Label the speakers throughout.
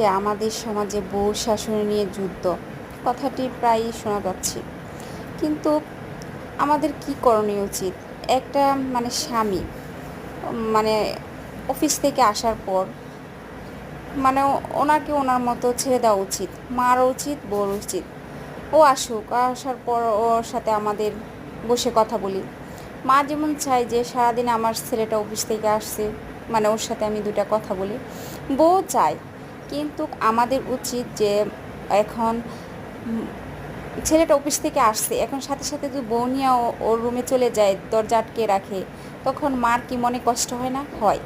Speaker 1: যে আমাদের সমাজে বউ শাসন নিয়ে যুদ্ধ, কথাটি প্রায়ই শোনা যাচ্ছে। কিন্তু আমাদের কি করণীয় উচিত? একটা মানে স্বামী মানে অফিস থেকে আসার পর মানে ওনাকে ওনার মতো ছেড়ে দেওয়া উচিত মারও উচিত বউর উচিত। ও আসুক, আসার পর ওর সাথে আমাদের বসে কথা বলি। মা যেমন চায় যে সারাদিন আমার ছেলেটা অফিস থেকে আসছে মানে ওর সাথে আমি দুটা কথা বলি। বউ চায় কিন্তু আমাদের উচিত যে এখন ছেলেটা অফিস থেকে আসছে, এখন সাথে সাথে যদি বউ ওর রুমে চলে যায়, দরজা আটকে রাখে, তখন মার কি মনে কষ্ট হয় না? হয়।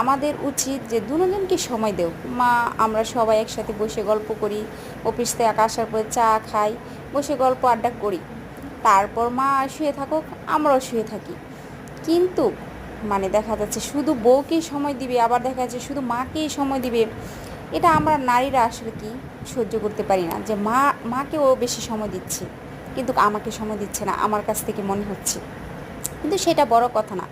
Speaker 1: আমাদের উচিত যে দুজনকে সময় দেও। মা, আমরা সবাই একসাথে বসে গল্প করি, অফিস থেকে আসার পরে চা খাই, বসে গল্প আড্ডা করি। তারপর মা শুয়ে থাকুক, আমরাও শুয়ে থাকি। কিন্তু মানে দেখা যাচ্ছে শুধু বউকেই সময় দিবে, আবার দেখা যাচ্ছে শুধু মাকেই সময় দিবে। এটা আমরা নারীরা আসলে কি সহ্য করতে পারি না? যে মা, মাকে ও বেশি সময় দিচ্ছে, কিন্তু আমাকে সময় দিচ্ছে না, আমার কাছ থেকে মনে হচ্ছে। কিন্তু সেটা বড় কথা না।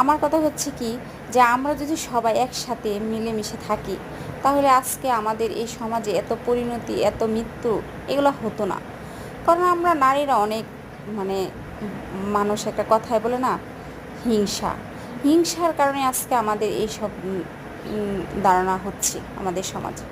Speaker 1: আমার কথা হচ্ছে কি যে আমরা যদি সবাই একসাথে মিলেমিশে থাকি, তাহলে আজকে আমাদের এই সমাজে এত পরিণতি, এত মৃত্যু, এগুলো হতো না। কারণ আমরা নারীরা অনেক মানে মানুষ একটা কথায় বলে না, হিংসা। হিংসার কারণে আজকে আমাদের এইসব ধারণা হচ্ছে আমাদের সমাজে।